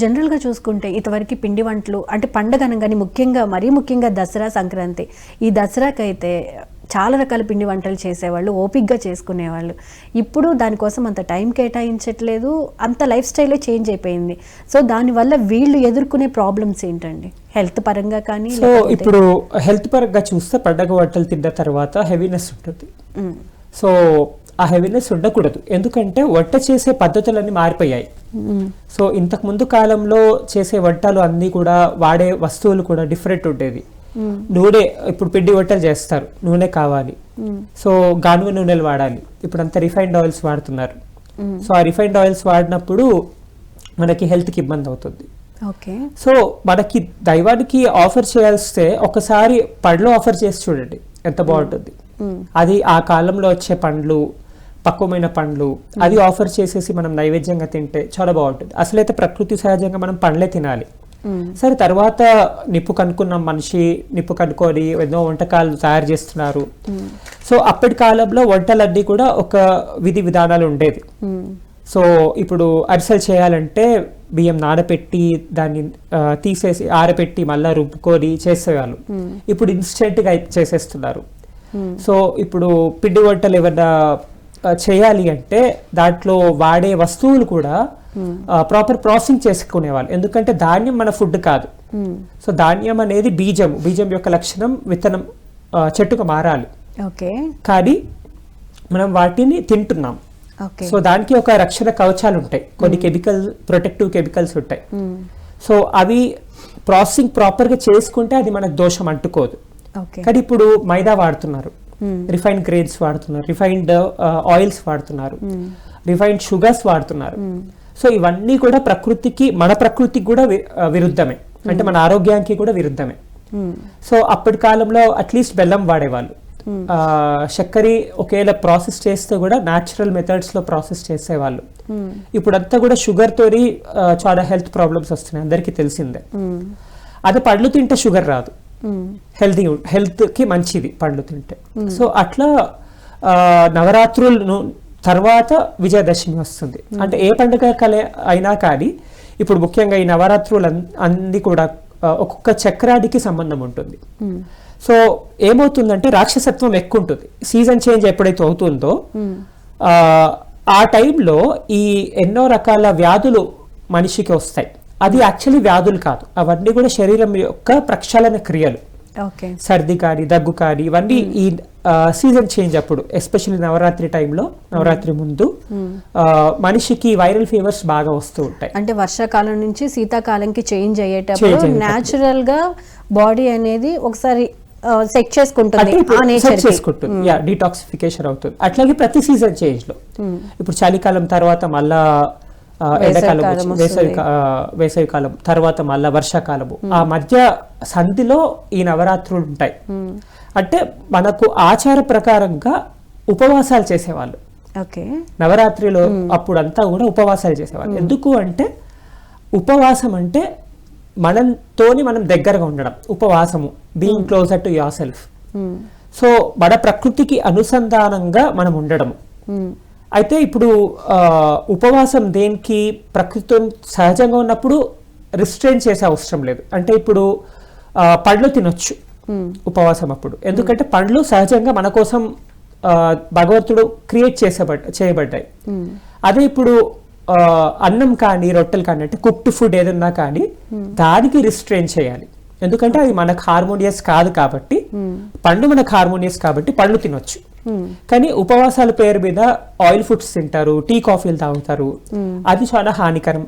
జనరల్గా చూసుకుంటే ఇంతవరకు పిండి వంటలు అంటే పండగ అనగానే ముఖ్యంగా మరీ ముఖ్యంగా దసరా సంక్రాంతి. ఈ దసరాకైతే చాలా రకాల పిండి వంటలు చేసేవాళ్ళు ఓపిక్గా చేసుకునేవాళ్ళు. ఇప్పుడు దానికోసం అంత టైం కేటాయించట్లేదు అంత లైఫ్ స్టైలే చేంజ్ అయిపోయింది. సో దానివల్ల వీళ్ళు ఎదుర్కొనే ప్రాబ్లమ్స్ ఏంటండి? హెల్త్ పరంగా కానీ సో ఇప్పుడు హెల్త్ పరంగా చూస్తే పండగ వంటలు తిన్న తర్వాత హెవీనెస్ ఉంటుంది. సో ఆ హెవీనెస్ ఉండకూడదు ఎందుకంటే వంట చేసే పద్ధతులన్నీ మారిపోయాయి. సో ఇంతకు ముందు కాలంలో చేసే వంటలు అన్నీ కూడా వాడే వస్తువులు కూడా డిఫరెంట్ ఉండేది. నూనె ఇప్పుడు పిండి వంటలు చేస్తారు నూనె కావాలి. సో గానుగ నూనెలు వాడాలి ఇప్పుడు అంతా రిఫైన్డ్ ఆయిల్స్ వాడుతున్నారు. సో ఆ రిఫైన్డ్ ఆయిల్స్ వాడినప్పుడు మనకి హెల్త్కి ఇబ్బంది అవుతుంది ఓకే సో మనకి దైవానికి ఆఫర్ చేయాల్స్తే ఒకసారి పండ్లు ఆఫర్ చేసి చూడండి ఎంత బాగుంటుంది. అది ఆ కాలంలో వచ్చే పండ్లు పక్వమైన పండ్లు అది ఆఫర్ చేసేసి మనం నైవేద్యంగా తింటే చాలా బాగుంటుంది. అసలైతే ప్రకృతి సహజంగా మనం పండ్లే తినాలి. సరే తర్వాత నిప్పు కనుక్కున్న మనిషి నిప్పు కనుక్కొని ఎన్నో వంటకాలు తయారు చేస్తున్నారు. సో అప్పటి కాలంలో వంటలన్నీ కూడా ఒక విధి విధానాలు ఉండేది సో ఇప్పుడు అరిసెలు చేయాలంటే బియ్యం నానబెట్టి దాన్ని తీసేసి ఆరబెట్టి మళ్ళీ రుబ్బుకొని చేసేవాళ్ళు. ఇప్పుడు ఇన్స్టెంట్గా చేసేస్తున్నారు. సో ఇప్పుడు పిండి వంటలు ఏమన్నా ఆ, చేయాలి అంటే దాంట్లో వాడే వస్తువులు కూడా. ప్రాపర్ ప్రాసెసింగ్ చేసుకునేవాళ్ళు. ఎందుకంటే ధాన్యం మన ఫుడ్ కాదు. సో ధాన్యం అనేది బీజం బీజం యొక్క లక్షణం విత్తనం ఆ, చెట్టుగా మారాలి. ఓకే. కానీ మనం వాటిని తింటున్నాం. సో దానికి ఒక రక్షణ కవచాలు ఉంటాయి. కొన్ని కెమికల్ ప్రొటెక్టివ్ కెమికల్స్ ఉంటాయి. సో అవి ప్రాసెసింగ్ ప్రాపర్గా చేసుకుంటే అది మనకు దోషం అంటుకోదు. కానీ ఇప్పుడు మైదా వాడుతున్నారు మ్మ్. రిఫైన్డ్ గ్రేడ్స్ వాడుతున్నారు రిఫైన్డ్ ఆయిల్స్ వాడుతున్నారు మ్మ్. రిఫైన్డ్ షుగర్స్ వాడుతున్నారు మ్మ్. సో ఇవన్నీ కూడా ప్రకృతికి మన ప్రకృతికి కూడా ఆ, విరుద్ధమే అంటే మన ఆరోగ్యానికి కూడా విరుద్ధమే. సో అప్పటి కాలంలో అట్లీస్ట్ బెల్లం వాడేవాళ్ళు చక్కెర ఒకవేళ ప్రాసెస్ చేస్తే కూడా న్యాచురల్ మెథడ్స్లో ప్రాసెస్ చేసేవాళ్ళు. ఇప్పుడంతా కూడా షుగర్ తోని ఆ, చాలా హెల్త్ ప్రాబ్లమ్స్ వస్తున్నాయి అందరికీ తెలిసిందే. అది పండ్లు తింటే షుగర్ రాదు. హెల్తీ హెల్త్కి మంచిది పండ్లు తింటే. సో అట్లా నవరాత్రులను తర్వాత విజయదశమి వస్తుంది. అంటే ఏ పండుగ కలే అయినా కానీ ఇప్పుడు ముఖ్యంగా ఈ నవరాత్రులు అన్- అన్ని కూడా ఒక్కొక్క చక్రానికి సంబంధం ఉంటుంది. సో ఏమవుతుందంటే రాక్షసత్వం ఎక్కువ ఉంటుంది సీజన్ చేంజ్ ఎప్పుడైతే అవుతుందో ఆ టైంలో ఈ ఎన్నో రకాల వ్యాధులు మనిషికి వస్తాయి. అది యాక్చువల్లీ వ్యాధులు కాదు. అవన్నీ కూడా శరీరం యొక్క ప్రక్షాళన క్రియలు. సర్ది కానీ దగ్గు కానీ ఇవన్నీ ఈ సీజన్ చేంజ్ అప్పుడు ఎస్పెషల్లీ నవరాత్రి టైంలో నవరాత్రి ముందు ఆ, మనిషికి వైరల్ ఫీవర్స్ బాగా వస్తూ ఉంటాయి. అంటే వర్షాకాలం నుంచి శీతాకాలంకి చేంజ్ అయ్యేటప్పుడు. న్యాచురల్గా బాడీ అనేది ఒకసారి సెట్ చేసుకుంటుంది. చేసుకుంటుంది. యా డీటాక్సిఫికేషన్ అవుతుంది. అట్లాగే ప్రతి సీజన్ చేంజ్లో. ఇప్పుడు చలికాలం తర్వాత మళ్ళా ఎండాకాలం వేసవి వస్తుంది. కా- ఆ, వేసవికాలం తర్వాత మళ్ళా వర్షాకాలము. ఆ మధ్య సంధిలో ఈ నవరాత్రులు ఉంటాయి. అంటే మనకు ఆచార ప్రకారంగా ఉపవాసాలు చేసేవాళ్ళు. ఓకే. నవరాత్రిలో అప్పుడంతా కూడా ఉపవాసాలు చేసేవాళ్ళు. ఎందుకు అంటే ఉపవాసం అంటే మనంతోని మనం దగ్గరగా ఉండడం. ఉపవాసము being closer to your self so మన ప్రకృతికి అనుసంధానంగా మనం ఉండడము అయితే ఇప్పుడు ఉపవాసం దేనికి ప్రకృతి సహజంగా ఉన్నప్పుడు రిస్ట్రైన్ చేసే అవసరం లేదు. అంటే ఇప్పుడు పండ్లు తినొచ్చు ఉపవాసం అప్పుడు. ఎందుకంటే పండ్లు సహజంగా మన కోసం భగవంతుడు క్రియేట్ చేసేబడ్ చేయబడ్డాయి. అదే ఇప్పుడు అన్నం కానీ రొట్టెలు కానీ అంటే కుక్డ్ ఫుడ్ ఏదన్నా కానీ దానికి రిస్ట్రైన్ చేయాలి. ఎందుకంటే అది మనకు హార్మోనియస్ కాదు కాబట్టి పండు మనకు హార్మోనియస్ కాబట్టి పండ్లు తినొచ్చు. కానీ ఉపవాసాల పేరు మీద ఆయిల్ ఫుడ్స్ తింటారు టీ కాఫీలు తాగుతారు. అది చాలా హానికరం.